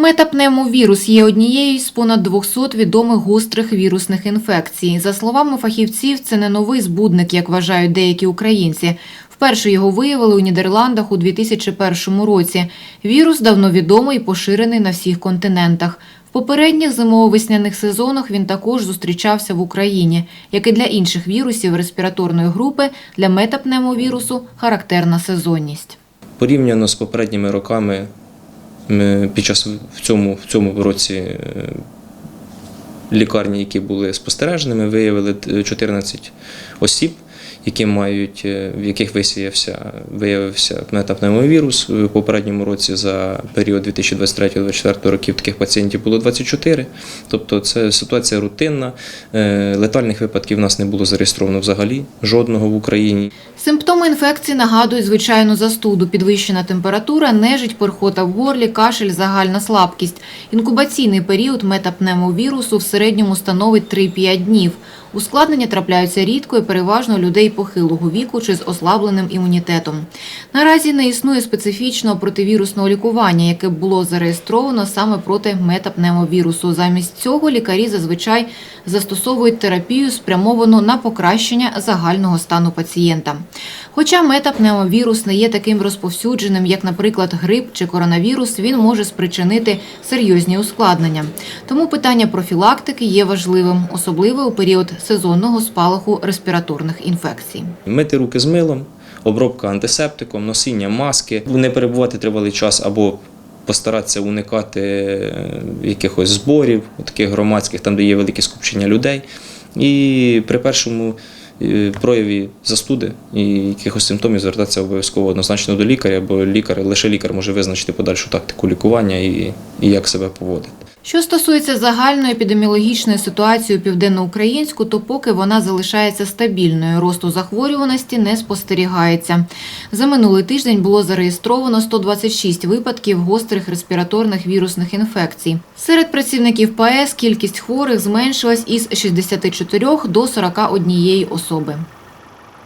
Метапневмовірус є однією з понад 200 відомих гострих вірусних інфекцій. За словами фахівців, це не новий збудник, як вважають деякі українці. Вперше його виявили у Нідерландах у 2001 році. Вірус давно відомий і поширений на всіх континентах. В попередніх зимово-весняних сезонах він також зустрічався в Україні. Як і для інших вірусів респіраторної групи, для метапневмовірусу характерна сезонність. Порівняно з попередніми роками, ми під час в цьому, в цьому році е, лікарні, які були спостереженими, виявили е, 14 осіб, які мають, е, в яких висіявся, виявився метапневмовірус. В попередньому році за період 2023-2024 років таких пацієнтів було 24. Тобто це ситуація рутинна. Е, Летальних випадків в нас не було зареєстровано взагалі, жодного в Україні. Симптоми інфекції нагадують звичайну застуду, підвищена температура, нежить, перхота в горлі, кашель, загальна слабкість. Інкубаційний період метапневмовірусу в середньому становить 3-5 днів. Ускладнення трапляються рідко і переважно людей похилого віку чи з ослабленим імунітетом. Наразі не існує специфічного противірусного лікування, яке було зареєстровано саме проти метапневмовірусу. Замість цього лікарі зазвичай застосовують терапію, спрямовану на покращення загального стану пацієнта. Хоча метапневмовірус не є таким розповсюдженим, як, наприклад, грип чи коронавірус, він може спричинити серйозні ускладнення. Тому питання профілактики є важливим, особливо у період сезонного спалаху респіраторних інфекцій. Мити руки з милом, обробка антисептиком, носіння маски, не перебувати тривалий час або постаратися уникати е, якихось зборів, таких громадських, там, де є велике скупчення людей. І при першому е, прояві застуди і якихось симптомів звертатися обов'язково однозначно до лікаря, бо лікар, лише лікар може визначити подальшу тактику лікування і, і як себе поводити. Що стосується загальної епідеміологічної ситуації у південноукраїнську, то поки вона залишається стабільною, росту захворюваності не спостерігається. За минулий тиждень було зареєстровано 126 випадків гострих респіраторних вірусних інфекцій. Серед працівників ПАЕС кількість хворих зменшилась із 64 до 41 особи.